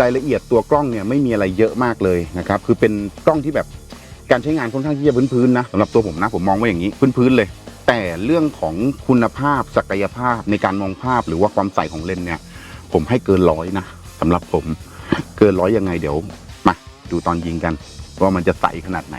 รายละเอียดตัวกล้องเนี่ยไม่มีอะไรเยอะมากเลยนะครับคือเป็นกล้องที่แบบการใช้งานค่อนข้างที่จะพื้นๆนะสำหรับตัวผมนะผมมองว่าอย่างนี้พื้นๆเลย แต่เรื่องของคุณภาพศักยภาพในการมองภาพหรือว่าความใสของเลนส์เนี่ย ผมให้เกินร้อยนะสำหรับผมเกินร้อยยังไงเดี๋ยวมาดูตอนยิงกันว่ามันจะใสขนาดไหน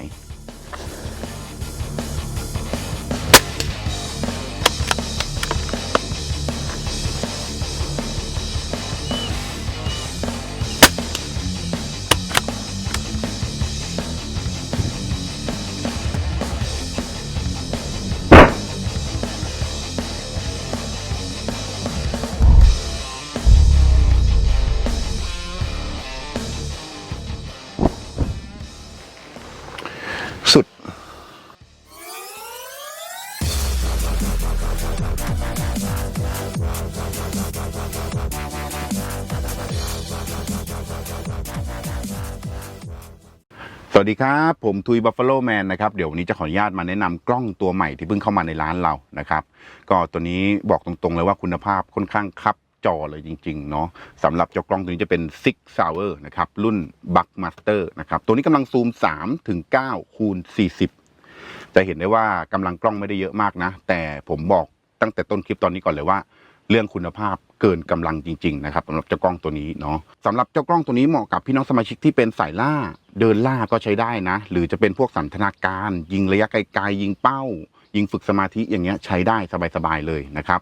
สวัสดีครับ ผมทุยบัฟฟาโลแมนนะครับเดี๋ยววันนี้จะขออนุญาตมาแนะนำกล้องตัวใหม่ที่เพิ่งเข้ามาในร้านเรานะครับ ก็ตัวนี้บอกตรงๆเลยว่าคุณภาพค่อนข้างครับจอเลยจริงๆเนาะสำหรับเจ้ากล้องตัวนี้จะเป็น Six Hour นะครับ รุ่น Buckmaster นะครับ ตัวนี้กำลังซูม 3 ถึง 9 คูณ 40 จะเห็นได้ว่ากำลังกล้องไม่ได้เยอะมากนะ แต่ผมบอกตั้งแต่ต้นคลิปตอนนี้ก่อนเลยว่า เรื่องคุณภาพเกินกำลังจริง ๆ นะครับสำหรับเจ้ากล้องตัวนี้เนาะสำหรับเจ้ากล้องตัวนี้เหมาะกับพี่น้องสมาชิกที่เป็นสายล่า เดินล่าก็ใช้ได้นะ หรือจะเป็นพวกสันทนาการ ยิงระยะไกลๆยิงเป้า ยิงฝึกสมาธิอย่างเงี้ยใช้ได้สบายๆเลยนะครับ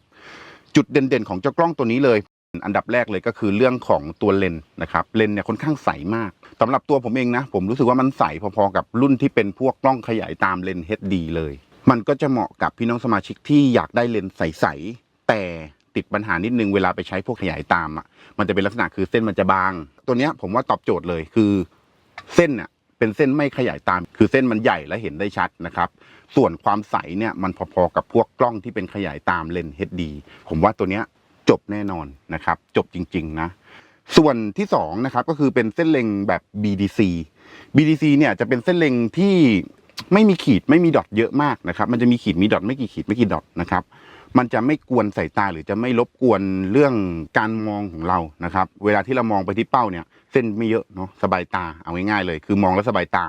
จุดเด่นๆของเจ้ากล้องตัวนี้เลย อันดับแรกเลยก็คือเรื่องของตัวเลนนะครับเลนเนี่ยค่อนข้างใสมากสำหรับตัวผมเองนะ ผมรู้สึกว่ามันใสพอๆกับรุ่นที่เป็นพวกกล้องขยายตามเลน HD เลย มันก็จะเหมาะกับพี่น้องสมาชิกที่อยากได้เลนใสๆแต่ ติดปัญหานิดนึงเวลาไปใช้พวกขยายตามอะมันจะเป็นลักษณะคือเส้นมันจะบาง ตัวเนี้ยผมว่าตอบโจทย์เลยคือเส้นเนี่ยเป็นเส้นไม่ขยายตาม คือเส้นมันใหญ่และเห็นได้ชัดนะครับ ส่วนความใสเนี่ยมันพอๆกับพวกกล้องที่เป็นขยายตามเลนส์ HD ผมว่าตัวเนี้ยจบแน่นอนนะครับ จบจริง ๆ นะ ส่วนที่สองนะครับก็คือเป็นเส้นเล็งแบบ BDC BDC เนี่ยจะเป็นเส้นเล็งที่ไม่มีขีดไม่มีดอทเยอะมากนะครับ มันจะมีขีดมีดอทไม่กี่ขีดไม่กี่ดอทนะครับ มันจะไม่กวนสายตาหรือจะไม่รบกวนเรื่องการมองของเรานะครับ เวลาที่เรามองไปที่เป้าเนี่ย เส้นไม่เยอะเนาะสบายตาเอาง่ายๆเลย คือมองแล้วสบายตา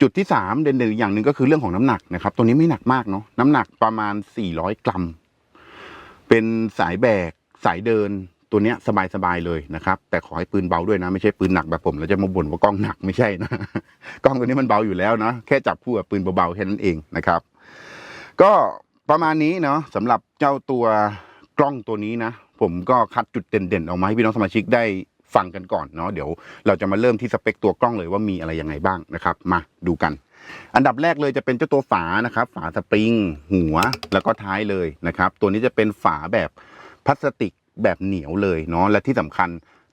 จุดที่สามเด่นๆอย่างหนึ่งก็คือเรื่องของน้ำหนักนะครับ ตัวนี้ไม่หนักมากเนาะน้ำหนักประมาณ 400 กรัม เป็นสายแบกสายเดินตัวเนี้ยสบาย ๆ เลยนะครับ แต่ขอให้ปืนเบาด้วยนะ ไม่ใช่ปืนหนักแบบผม แล้วจะมาบ่นว่ากล้องหนักไม่ใช่นะ กล้องตัวนี้มันเบาอยู่แล้วนะแค่จับคู่กับปืนเบาๆแค่นั้นเองนะครับ ก็ ประมาณนี้เนาะสำหรับเจ้าตัวกล้องตัวนี้นะ ผมก็คัดจุดเด่นๆออกมาให้พี่น้องสมาชิกได้ฟังกันก่อนเนาะเดี๋ยวเราจะมาเริ่มที่สเปคตัวกล้องเลยว่ามีอะไรยังไงบ้างนะครับ มาดูกัน อันดับแรกเลยจะเป็นเจ้าตัวฝานะครับ ฝาสปริง หัวแล้วก็ท้ายเลยนะครับ ตัวนี้จะเป็นฝาแบบพลาสติกแบบเหนียวเลยเนาะและที่สำคัญ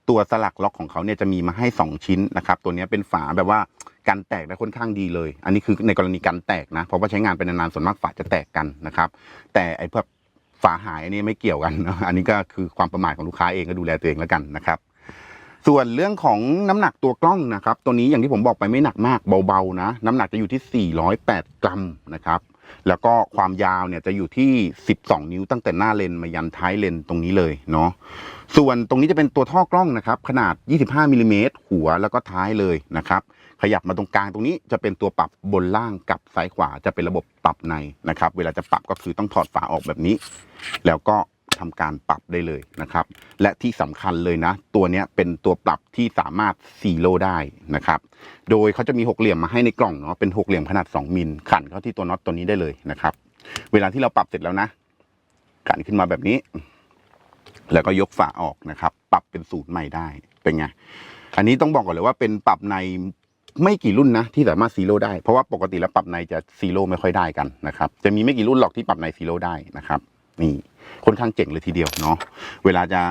ตัวสลักล็อกของเขาเนี่ยจะมีมาให้ 2 ชิ้นนะครับตัวนี้เป็นฝาแบบว่ากันแตกได้ค่อนข้างดีเลย อันนี้คือในกรณีกันแตกนะเพราะว่าใช้งานเป็นนานๆส่วนมากฝาจะแตกกันนะครับ แต่ไอ้พวกฝาหายอันนี้ไม่เกี่ยวกันนะอันนี้ก็คือความประมาทของลูกค้าเองก็ดูแลตัวเองแล้วกันนะครับ ส่วนเรื่องของน้ำหนักตัวกล้องนะครับ ตัวนี้อย่างที่ผมบอกไปไม่หนักมากเบาๆนะ น้ำหนักจะอยู่ที่ 408 กรัมนะครับ แล้วก็ความยาวเนี่ยจะอยู่ที่ 12 นิ้วตั้งแต่หน้าเลนมายันท้ายเลนตรงนี้เลยเนาะส่วนตรงนี้จะเป็นตัวท่อกล้องนะครับ ขนาด 25มิลลิเมตรหัวแล้วก็ท้ายเลยนะครับ ขยับมาตรงกลางตรงนี้จะเป็นตัวปรับบนล่างกับซ้ายขวาจะเป็นระบบปรับในนะครับ เวลาจะปรับก็คือต้องถอดฝาออกแบบนี้ แล้วก็ ทำการปรับได้เลยนะครับ และที่สำคัญเลยนะ ตัวนี้เป็นตัวปรับที่สามารถซีโร่ได้นะครับ โดยเขาจะมีหกเหลี่ยมมาให้ในกล่องเนาะเป็นหกเหลี่ยมขนาด 2มิลขันเข้าที่ตัวน็อตตัวนี้ได้เลยนะครับ เวลาที่เราปรับเสร็จแล้วนะขันขึ้นมาแบบนี้ แล้วก็ยกฝาออกนะครับ ปรับเป็นสูตรใหม่ได้เป็นไงอันนี้ต้องบอกก่อนเลยว่าเป็นปรับในไม่กี่รุ่นนะที่สามารถซีโร่ได้เพราะว่าปกติแล้วปรับในจะซีโร่ไม่ค่อยได้กันนะครับ จะมีไม่กี่รุ่นหรอกที่ปรับในซีโร่ได้นะครับ นี่ค่อนข้างเจ๋งเลยทีเดียวเนาะเวลาจะ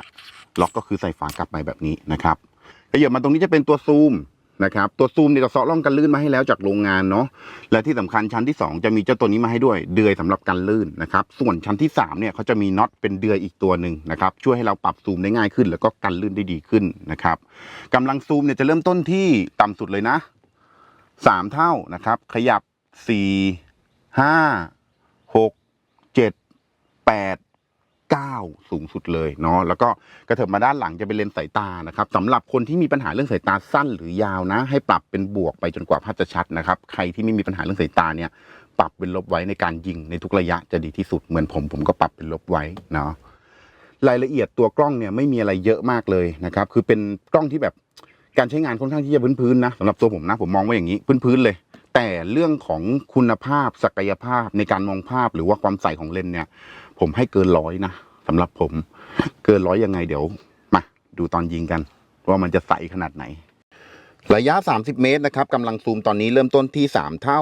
ล็อกก็คือใส่ฝากลับไปแบบนี้นะครับขยับมาตรงนี้จะเป็นตัวซูมนะครับตัวซูมเนี่ยเราเซาะร่องกันลื่นมาให้แล้วจากโรงงานเนาะและที่สำคัญชั้นที่ 2 จะมีเจ้าตัวนี้มาให้ด้วย เดือยสำหรับกันลื่นนะครับส่วนชั้นที่3เนี่ยเขาจะมีน็อตเป็นเดือยอีกตัวหนึ่งนะครับช่วยให้เราปรับซูมได้ง่ายขึ้น แล้วก็กันลื่นได้ดีขึ้นนะครับกำลังซูมเนี่ยจะเริ่มต้นที่ต่ำสุดเลยนะสามเท่านะครับขยับสี่ห้าห กเจ็ดแปด9สูงสุดเลยเนาะแล้วก็กระเถิบมาด้านหลังจะเป็นเลนส์สายตานะครับสำหรับคนที่มีปัญหาเรื่องสายตาสั้นหรือยาวนะ ให้ปรับเป็นบวกไปจนกว่าภาพจะชัดนะครับ ใครที่ไม่มีปัญหาเรื่องสายตาเนี่ย ปรับเป็นลบไว้ในการยิงในทุกระยะจะดีที่สุดเหมือนผมผมก็ปรับเป็นลบไว้เนาะรายละเอียดตัวกล้องเนี่ยไม่มีอะไรเยอะมากเลยนะครับคือเป็นกล้องที่แบบการใช้งานค่อนข้างที่จะพื้นๆนะสำหรับตัวผมนะผมมองว่าอย่างนี้พื้นๆเลย แต่เรื่องของคุณภาพศักยภาพในการมองภาพหรือว่าความใสของเลนส์เนี่ย ผมให้เกินร้อยนะสำหรับผมเกินร้อยยังไงเดี๋ยว มา ดูตอนยิงกัน ว่ามันจะใสขนาดไหน ระยะ 30 เมตรนะครับกำลังซูมตอนนี้เริ่มต้นที่ 3 เท่า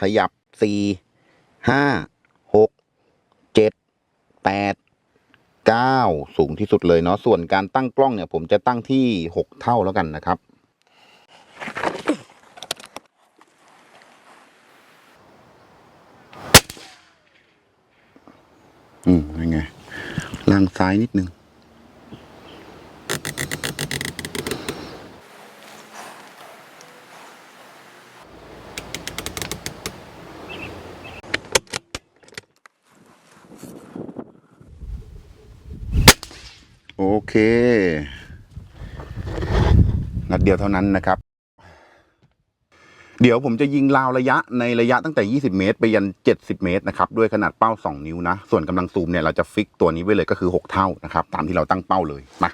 ขยับ 4 5 6 7 8 9 สูงที่สุดเลยเนาะส่วนการตั้งกล้องเนี่ย ผมจะตั้งที่ 6 เท่าแล้วกันนะครับ อืมยังไงล่าง ซ้ายนิดนึง โอเค นัดเดียวเท่านั้นนะครับ เดี๋ยวผมจะยิงราวระยะในระยะตั้งแต่ 20 เมตร ไปยัน 70 เมตรนะครับด้วยขนาดเป้า 2 นิ้วนะ ส่วนกำลังซูมเนี่ยเราจะฟิกตัวนี้ไว้เลยก็คือ 6 เท่านะครับตามที่เราตั้งเป้าเลยมา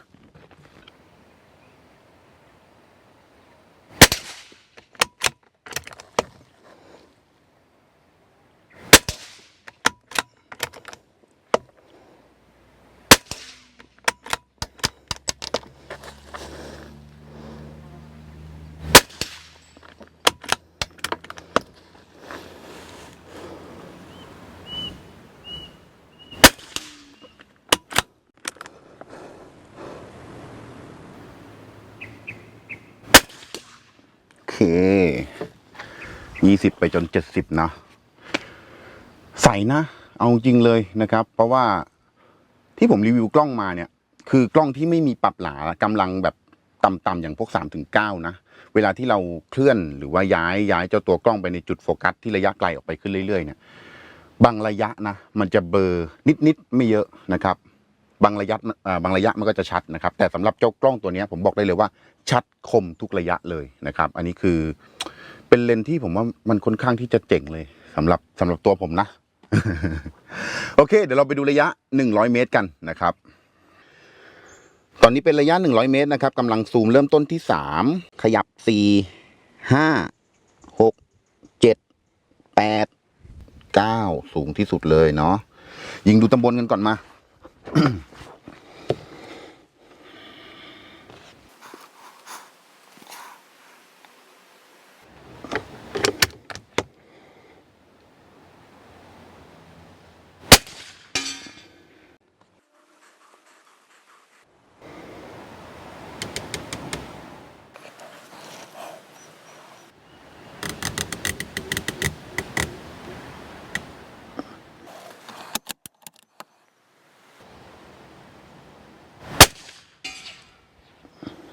ยี่สิบไปจนเจ็ดสิบนะ ใส่นะ เอาจริงเลยนะครับ เพราะว่าที่ผมรีวิวกล้องมาเนี่ย คือกล้องที่ไม่มีปรับหลากำลังแบบต่ำๆอย่างพวกสามถึงเก้านะ เวลาที่เราเคลื่อนหรือว่าย้ายย้ายเจ้าตัวกล้องไปในจุดโฟกัสที่ระยะไกลออกไปขึ้นเรื่อยๆเนี่ยบางระยะนะ มันจะเบลอร์นิดๆไม่เยอะนะครับ บางระยะบางระยะมันก็จะชัดนะครับ แต่สำหรับเจ้ากล้องตัวนี้ผมบอกได้เลยว่า ชัดคมทุกระยะเลยนะครับ อันนี้คือ เป็นเลนส์ที่ผมว่ามันค่อนข้างที่จะเจ๋งเลยสำหรับสำหรับตัวผมนะ โอเค เดี๋ยวเราไปดูระยะ 100 เมตรกันนะครับ ตอนนี้เป็นระยะ 100 เมตรนะครับกำลังซูมเริ่มต้นที่ 3 ขยับ 4 5 6 7 8 9 สูงที่สุดเลยเนาะยิงดูตำบลกันก่อนมา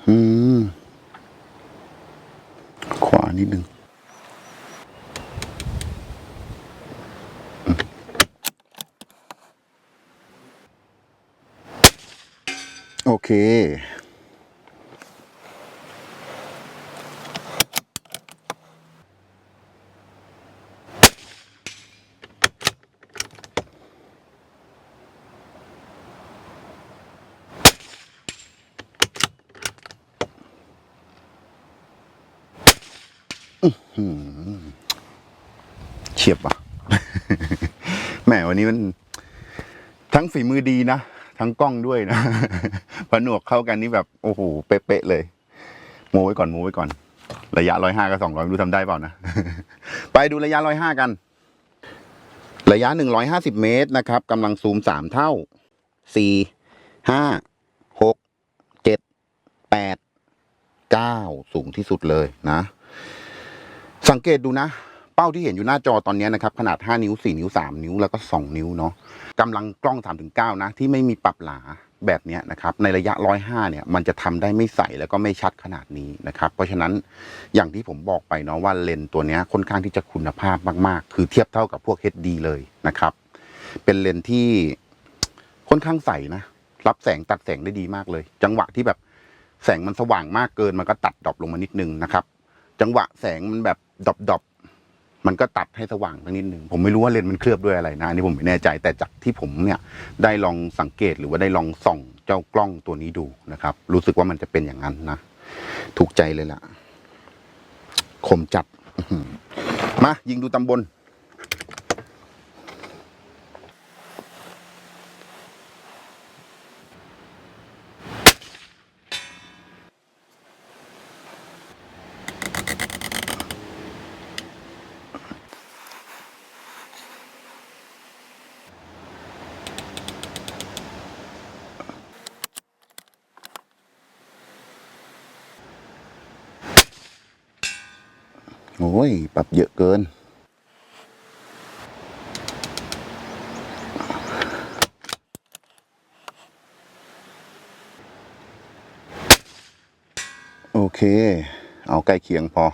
อืม ขวานิดนึงโอเค ฉียบว่ะ แหมวันนี้มัน ทั้งฝีมือดีนะ ทั้งกล้องด้วยนะผนวกเข้ากันนี่แบบ โอ้โห เป๊ะๆเลย โมไว้ก่อนโมไว้ก่อน ระยะร้อยห้ากับสองร้อยรู้ทำได้เปล่านะ ไปดูระยะร้อยห้ากัน ระยะหนึ่งร้อยห้าสิบเมตรนะครับกำลังซูมสามเท่าสี่ห้าหกเจ็ดแปดเก้าสูงที่สุดเลยนะ สังเกตดูนะ เป้าที่เห็นอยู่หน้าจอตอนนี้นะครับขนาด 5 นิ้ว 4 นิ้ว 3 นิ้วแล้วก็ 2 นิ้วเนาะกำลังกล้อง 3-9 นะ ที่ไม่มีปรับหลาแบบนี้นะครับในระยะ 105 เนี่ยมันจะทำได้ไม่ใสแล้วก็ไม่ชัดขนาดนี้นะครับ เพราะฉะนั้นอย่างที่ผมบอกไปเนาะว่าเลนตัวนี้ค่อนข้างที่จะคุณภาพมากๆ คือเทียบเท่ากับพวก HD เลยนะครับ เป็นเลนที่ค่อนข้างใสนะ รับแสงตัดแสงได้ดีมากเลย จังหวะที่แบบแสงมันสว่างมากเกินมันก็ตัดดรอปลงมานิดนึงนะครับ จังหวะแสงมันแบบดอปดรอป มันก็ตัดให้สว่างไปนิดนึงผมไม่รู้ว่าเลนส์มันเคลือบด้วยอะไรนะอันนี่ผมไม่แน่ใจแต่จากที่ผมเนี่ยได้ลองสังเกตหรือว่าได้ลองส่องเจ้ากล้องตัวนี้ดูนะครับ รู้สึกว่ามันจะเป็นอย่างนั้นนะถูกใจเลยล่ะคมจัดมายิงดูตำบล โอ้ย ปรับเยอะเกิน โอเค เอาใกล้เคียงพอ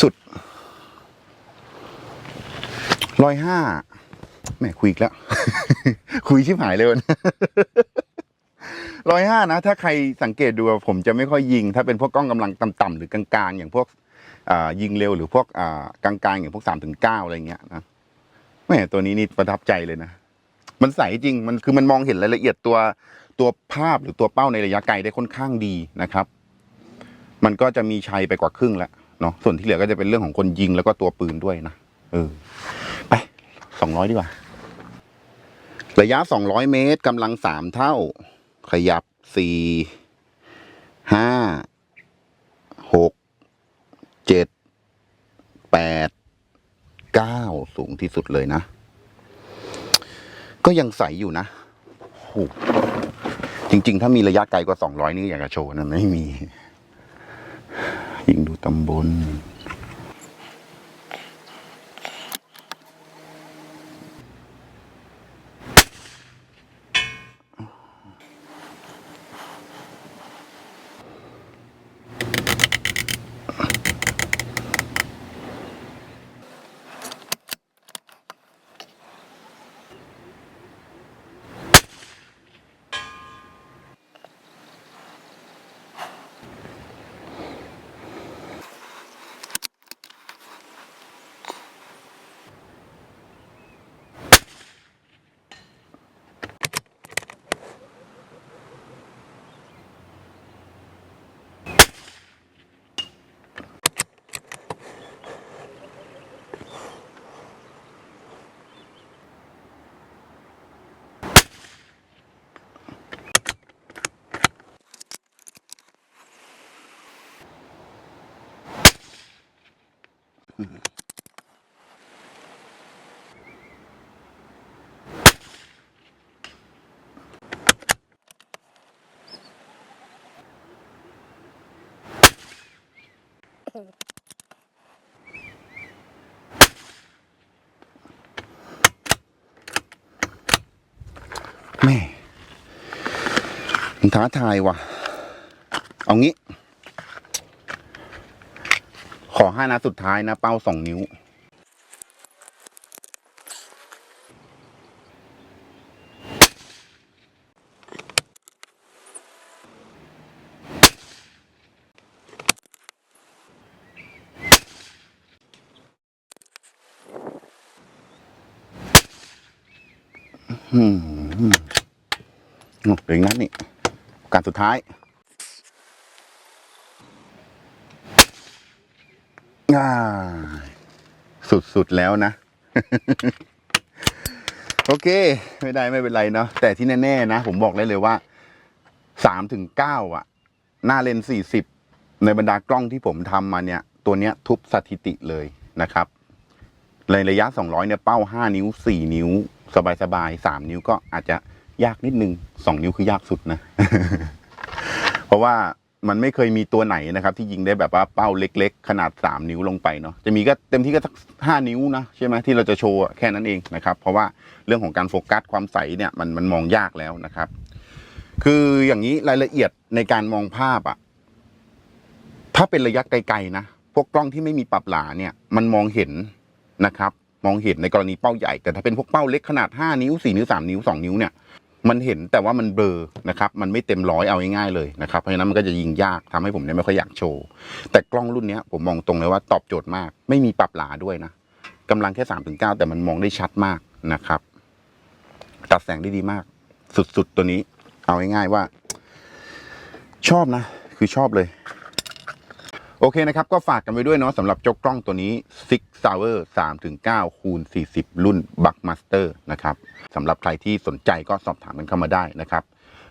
สุดร้อยห้าแม่คุยอีกแล้ว คุยชิบหายเลยวันร้อยห้านะ ถ้าใครสังเกตดูผมจะไม่ค่อยยิง ถ้าเป็นพวกกล้องกำลังต่ำๆหรือกลางๆ อย่างพวกยิงเร็วหรือพวกกลางๆ อย่างพวกสามถึงเก้าอะไรเงี้ยนะแม่ตัวนี้นี่ประทับใจเลยนะมันใสจริงมันคือมันมองเห็นรายละเอียดตัวตัวภาพหรือตัวเป้าในระยะไกลได้ค่อนข้างดีนะครับ มันก็จะมีชัยไปกว่าครึ่งแล้วเนาะส่วนที่เหลือก็จะเป็นเรื่องของคนยิงแล้วก็ตัวปืนด้วยนะเออไปสองร้อยดีกว่า ระยะสองร้อยเมตรกำลังสามเท่า ขยับสี่ห้าหกเจ็ดแปดเก้าสูงที่สุดเลยนะ ก็ยังใสอยู่นะโอ้โหจริง ๆ ถ้ามีระยะไกลกว่าสองร้อยนี่อยากจะโชว์นะไม่มี ยิงดูตำบล มันท้าทายว่ะ เอางี้ ขอห้านัดสุดท้ายนะ เป้าสองนิ้ว อืมอืมเหลืออีกนัดนี่ กาสสุดท้ายอ่าสุดๆแล้วนะ โอเค ไม่ได้ไม่เป็นไรเนาะแต่ที่แน่ๆนะ ผมบอกได้เลยว่าสามถึงเก้าอะ หน้าเลนสี่สิบในบรรดากล้องที่ผมทำมาเนี่ย ตัวเนี้ยทุบสถิติเลยนะครับ ในระยะ200เนี่ยเป้า5นิ้ว4นิ้ว สบายๆ3นิ้วก็อาจจะ ยากนิดนึง2นิ้วคือยากสุดนะ เพราะว่ามันไม่เคยมีตัวไหนนะครับ ที่ยิงได้แบบว่าเป้าเล็ก ๆ ขนาด 3 นิ้วลงไปเนาะจะมีก็เต็มที่ก็สัก5นิ้วนะใช่ไหมที่เราจะโชว์แค่นั้นเองนะครับ เพราะว่าเรื่องของการโฟกัสความใสเนี่ยมันมันมองยากแล้วนะครับ คืออย่างนี้รายละเอียดในการมองภาพอะถ้าเป็นระยะไกลๆนะพวกกล้องที่ไม่มีปรับหลาเนี่ย มันมองเห็นนะครับ มองเห็นในกรณีเป้าใหญ่ แต่ถ้าเป็นพวกเป้าเล็กขนาด 5 นิ้ว 4 นิ้ว 3 นิ้ว 2 นิ้วเนี่ย มันเห็นแต่ว่ามันเบลอนะครับมันไม่เต็มร้อยเอาง่ายๆเลยนะครับเพราะฉะนั้นมันก็จะยิงยากทำให้ผมเนี่ยไม่ค่อยอยากโชว์แต่กล้องรุ่นนี้ผมมองตรงเลยว่าตอบโจทย์มาก ไม่มีปรับหลาด้วยนะกำลังแค่3-9แต่มันมองได้ชัดมากนะครับ ตัดแสงได้ดีมาก สุดๆตัวนี้ เอาง่ายๆว่า ชอบนะ คือชอบเลย โอเคนะครับ ก็ฝากกันไว้ด้วยเนาะสำหรับเจ้ากล้องตัวนี้ Six Tower 3-9คูณ40 รุ่น Buckmaster นะครับสำหรับใครที่สนใจก็สอบถามกันเข้ามาได้นะครับ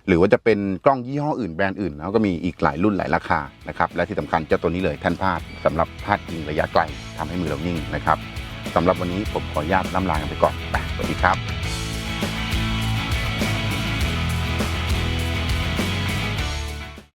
หรือว่าจะเป็นกล้องยี่ห้ออื่นแบรนด์อื่น แล้วก็มีอีกหลายรุ่นหลายราคานะครับและที่สำคัญเจ้าตัวนี้เลยแท่นพาดสำหรับพาดยิงระยะไกลทำให้มือเรานิ่งนะครับสำหรับวันนี้ผมขออนุญาตล่ำลากันไปก่อนไปสวัสดีครับ